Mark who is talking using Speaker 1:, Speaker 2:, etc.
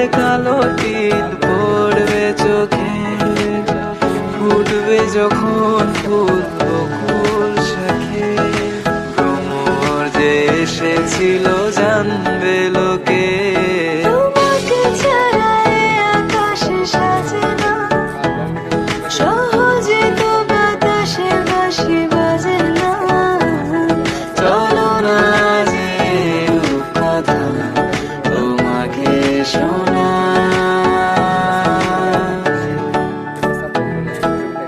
Speaker 1: রাতের কালো টিল পড়বে চোখে ফুটবে যখন ফুল শাখে। প্রমোর যে এসেছিল জানবে লোকে